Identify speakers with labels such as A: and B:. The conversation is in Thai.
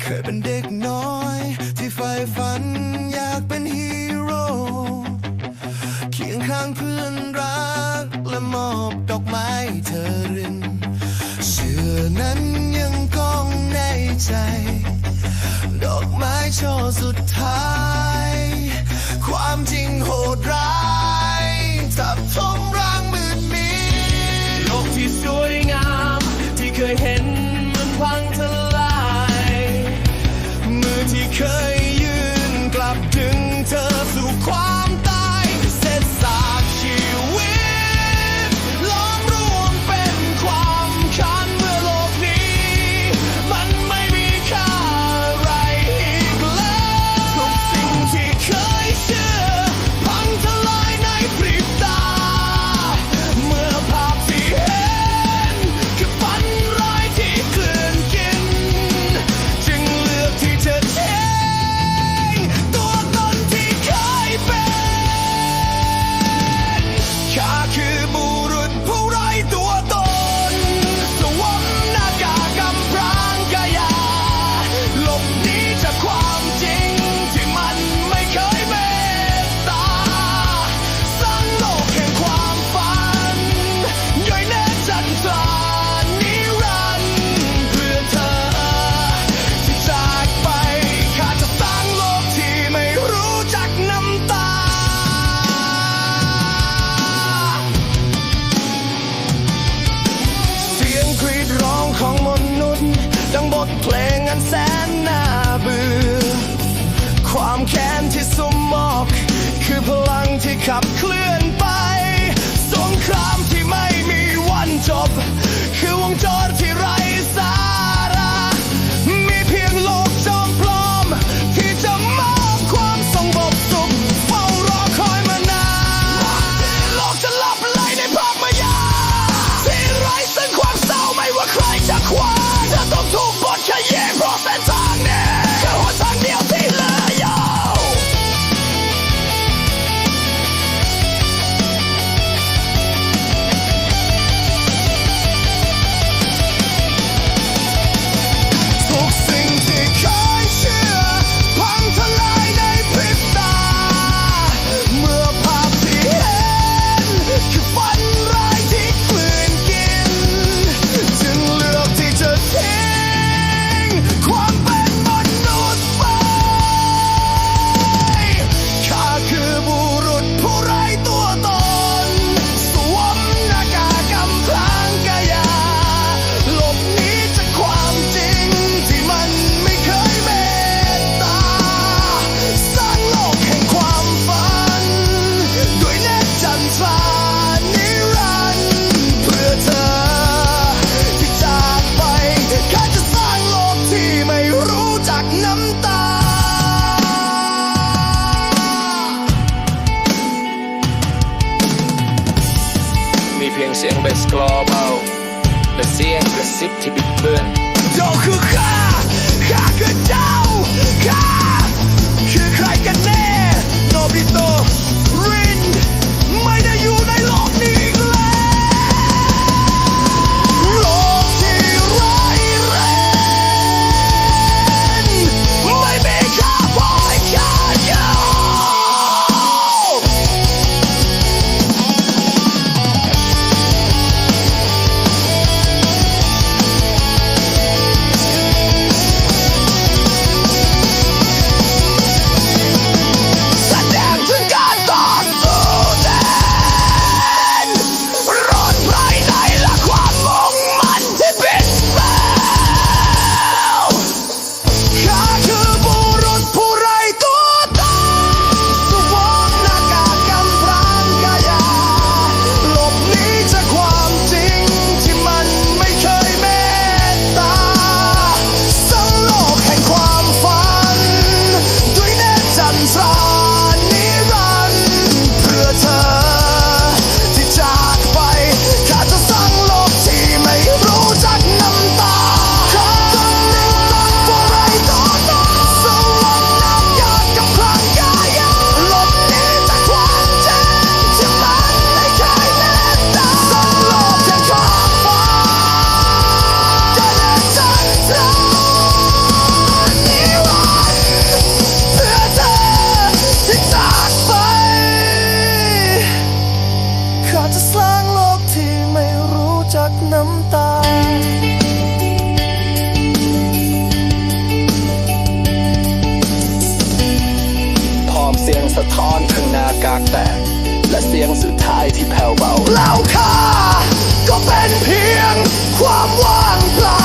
A: เคยเป็นเด็กน้อย ที่ใฝ่ฝันอยากเป็นฮีโร่เคียงข้างเพื่อนรัก และมอบดอกไม้เธอรินเชื่อนั้นยังกองในใจ ดอกไม้ช่อสุดท้าย ความจริงโหดร้าย ท
B: เพล
A: งอันแสนน่าเบื่อ ความแค้นที่สมมอก คือพลังที่ขับเคลื่อนไป สงครามที่ไม่มีวันจบ คือวงจร Let's see it, let's be burned. จกน้ำตา พร้อมเสียงสะท้อนข้างนากากแตก และเสียงสุดท้ายที่แผ่วเบาเล่าค่าก็เป็นเพียงความว่างเปล่า